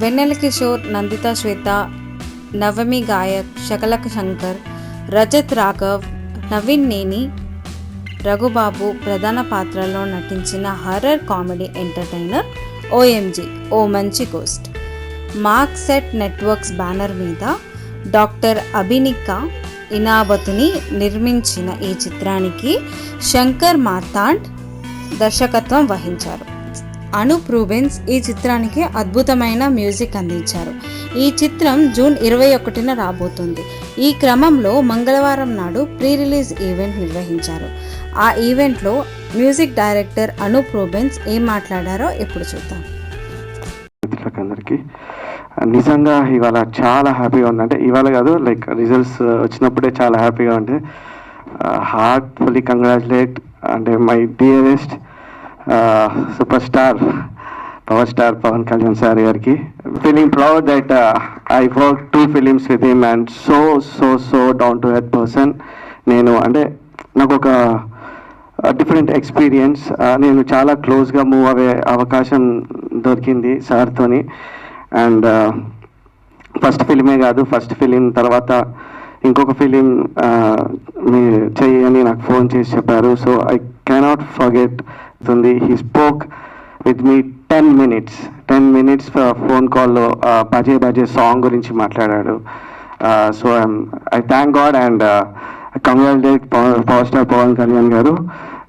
వెన్నెల కిషోర్ నందిత శ్వేత నవమి గాయక్ శకలక శంకర్ రజత్ రాఘవ్ నవీన్ నేని రఘుబాబు ప్రధాన పాత్రలో నటించిన హర్రర్ కామెడీ ఎంటర్టైనర్ ఓఎంజీ ఓ మంచి coast mark set networks banner మీద డాక్టర్ అభినిక ఇనాబతుని నిర్మించిన ఈ చిత్రానికి శంకర్ మార్తాండ్ దర్శకత్వం వహించారు. అనూప్ రూబెన్స్ ఈ చిత్రానికి అద్భుతమైన మ్యూజిక్ అందించారు. ఈ చిత్రం జూన్ ఇరవై ఒకటిన రాబోతుంది. ఈ క్రమంలో మంగళవారం నాడు ప్రీ రిలీజ్ ఈవెంట్ నిర్వహించారు. ఆ ఈవెంట్లో మ్యూజిక్ డైరెక్టర్ అనూప్ రూబెన్స్ ఏం మాట్లాడారో ఇప్పుడు చూద్దాం. అందరికీ. నిజంగా ఇవాళ చాలా హ్యాపీగా ఉంది అంటే ఇవాళ కాదు లైక్ రిజల్ట్స్ వచ్చినప్పుడే చాలా హ్యాపీగా ఉంది హార్ట్ ఫుల్లీ కంగ్రాచులేట్ అంటే my dearest super star power star Pawan Kalyan sir గారికి. Feeling proud that I work two films with him and so so so down to earth person నేను అంటే నాకు ఒక డిఫరెంట్ ఎక్స్పీరియన్స్ నేను చాలా క్లోజ్గా move అయ్యే అవకాశం దొరికింది సార్తోని అండ్ ఫస్ట్ ఫిలిమే కాదు ఫస్ట్ ఫిలిం తర్వాత ఇంకొక ఫిలిం uh, మీరు చెయ్యని నాకు ఫోన్ చేసి చెప్పారు. సో ఐ కెనాట్ ఫర్గెట్ ఉంది he spoke with me ten minutes ten minutes phone కాల్లో బజే బజే సాంగ్ గురించి మాట్లాడాడు. So I thank God and congratulate power star Pawan Kalyan గారు.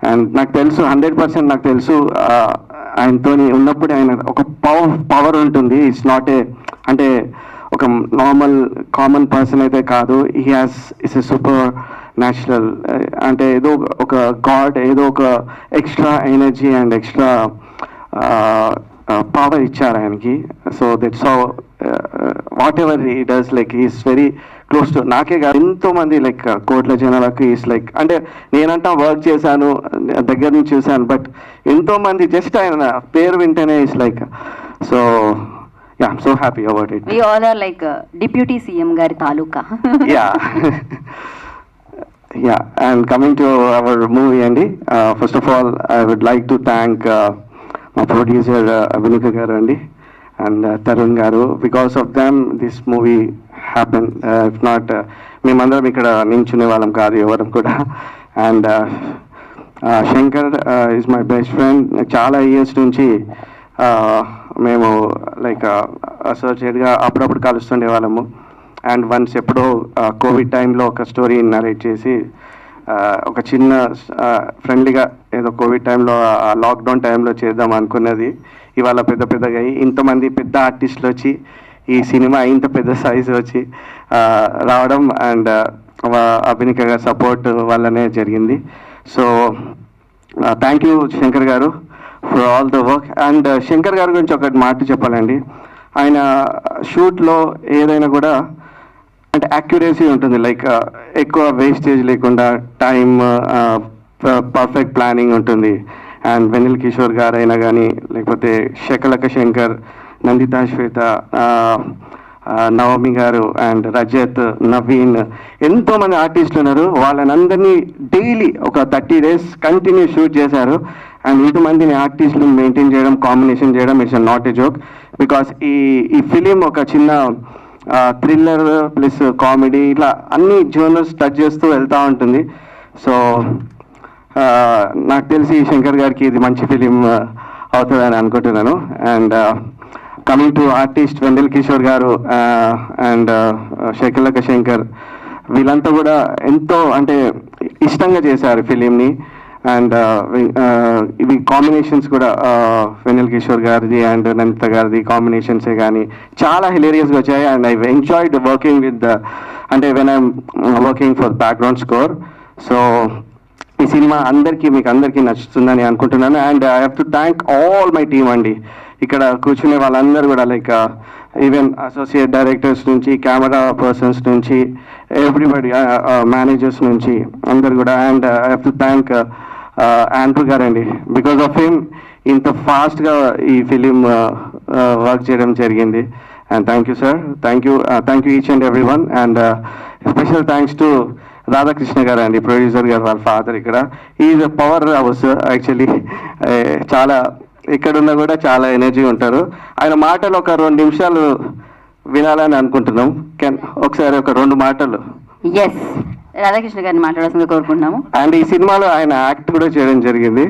అండ్ నాకు తెలుసు హండ్రెడ్ పర్సెంట్ నాకు తెలుసు ఆయనతో ఉన్నప్పుడు ఆయన ఒక పవర్ పవర్ ఉంటుంది. ఇట్స్ నాట్ ఏ అంటే ఒక నార్మల్ కామన్ పర్సన్ అయితే కాదు. He has it's a super natural అంటే ఏదో ఒక గాడ్ ఏదో ఒక extra energy and extra power ఇచ్చారు ఆయనకి. So that's how what ever he does like is very close to నాకే కాదు ఎంతో మంది లైక్ కోట్ల జనాలకు ఈస్ లైక్ అంటే నేనంటా వర్క్ చేశాను దగ్గర నుంచి చూశాను బట్ ఎంతో మంది జస్ట్ ఆయన పేరు వింటేనే is like so yeah so happy about it we all are like deputy CM గారి తాలూకా. Yeah. Yeah and coming to our movie అండి first of all I would like to thank మా producer Abhinika గారు అండి and Tarun గారు because of them this movie happen if not మేమందరం ఇక్కడ నించునే వాళ్ళం కాదు ఎవరం కూడా and Shankar is my best friend చాలా ఇయర్స్ నుంచి మేము లైక్ అసోసియేట్గా అప్పుడప్పుడు కలుస్తుండే వాళ్ళము అండ్ వన్స్ ఎప్పుడో కోవిడ్ టైంలో ఒక స్టోరీ నరేట్ చేసి ఒక చిన్న ఫ్రెండ్లీగా ఏదో కోవిడ్ టైంలో లాక్డౌన్ టైంలో చేద్దాం అనుకున్నది. ఇవాళ పెద్ద పెద్దగా అయ్యి ఇంతమంది పెద్ద ఆర్టిస్టులు వచ్చి ఈ సినిమా ఇంత పెద్ద సైజు వచ్చి రావడం అండ్ అభినిక గారి సపోర్ట్ వల్లనే జరిగింది. సో థ్యాంక్ యూ శంకర్ గారు for all the work and Shankar గారి గురించి ఒకటి మాట చెప్పాలండి. ఆయన షూట్లో ఏదైనా కూడా అంటే యాక్యురసీ ఉంటుంది. లైక్ uh, ఎక్కువ వేస్టేజ్ లేకుండా టైం పర్ఫెక్ట్ ప్లానింగ్ ఉంటుంది. అండ్ వెనిల్ కిషోర్ గారు అయినా కానీ లేకపోతే శకలక శంకర్ నందితా శ్వేత నవమి గారు అండ్ రజత్ నవీన్ ఎంతోమంది ఆర్టిస్టులు ఉన్నారు. వాళ్ళని అందరినీ డైలీ ఒక థర్టీ డేస్ కంటిన్యూ షూట్ చేశారు. అండ్ ఇంతమందిని ఆర్టిస్టులు మెయింటైన్ చేయడం కాంబినేషన్ చేయడం it's not a joke because ఈ ఈ ఫిలిం ఒక చిన్న థ్రిల్లర్ ప్లస్ కామెడీ ఇట్లా అన్ని జోనర్స్ టచ్ చేస్తూ వెళ్తూ ఉంటుంది. సో నాకు తెలిసి శంకర్ గారికి ఇది మంచి ఫిలిం అవుతుందని అనుకుంటున్నాను. And coming to artist Vennela Kishore గారు అండ్ శకలక శంకర్ వీళ్ళంతా కూడా ఎంతో అంటే ఇష్టంగా చేశారు ఫిలింని అండ్ uh, uh, ఇవి కాంబినేషన్స్ కూడా uh, వెనిల్ కిషోర్ గారిది అండ్ నమిత గారిది కాంబినేషన్సే కానీ చాలా హిలేరియస్గా వచ్చాయి. And I enjoyed working with అంటే when I'm working for background score so ఈ సినిమా అందరికీ మీకు అందరికీ నచ్చుతుందని అనుకుంటున్నాను. And I have to thank all my team అండి. ఇక్కడ కూర్చునే వాళ్ళందరూ కూడా లైక్ ఈవెన్ అసోసియేట్ డైరెక్టర్స్ నుంచి కెమెరా పర్సన్స్ నుంచి ఎవ్రీబడి మేనేజర్స్ నుంచి అందరు కూడా. And I have to thank Andrew గారండి. బికాస్ ఆఫ్ హిమ్ ఇంత ఫాస్ట్గా ఈ ఫిలిం వర్క్ చేయడం జరిగింది. And thank you sir thank you thank you each and every one and special thanks to Radhakrishna గారు అండి ప్రొడ్యూసర్ గారు వాళ్ళ ఫాదర్ ఇక్కడ. ఈజ్ పవర్ హౌస్ యాక్చువల్లీ చాలా ఇక్కడున్నా కూడా చాలా ఎనర్జీ ఉంటారు. ఆయన మాటలు ఒక రెండు నిమిషాలు వినాలని అనుకుంటున్నాం. కెన్ ఒకసారి ఒక రెండు మాటలు. ఎస్ రాధాకృష్ణ గారిని మాట్లాడాల్సిందిగా కోరుకుంటున్నాము. అండ్ ఈ సినిమాలో ఆయన యాక్ట్ కూడా చేయడం జరిగింది.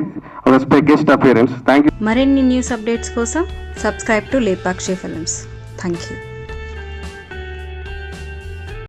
ఒక special guest appearance. Thank you మరిన్ని న్యూస్ అప్డేట్స్ కోసం subscribe to Lepakshi films. Thank you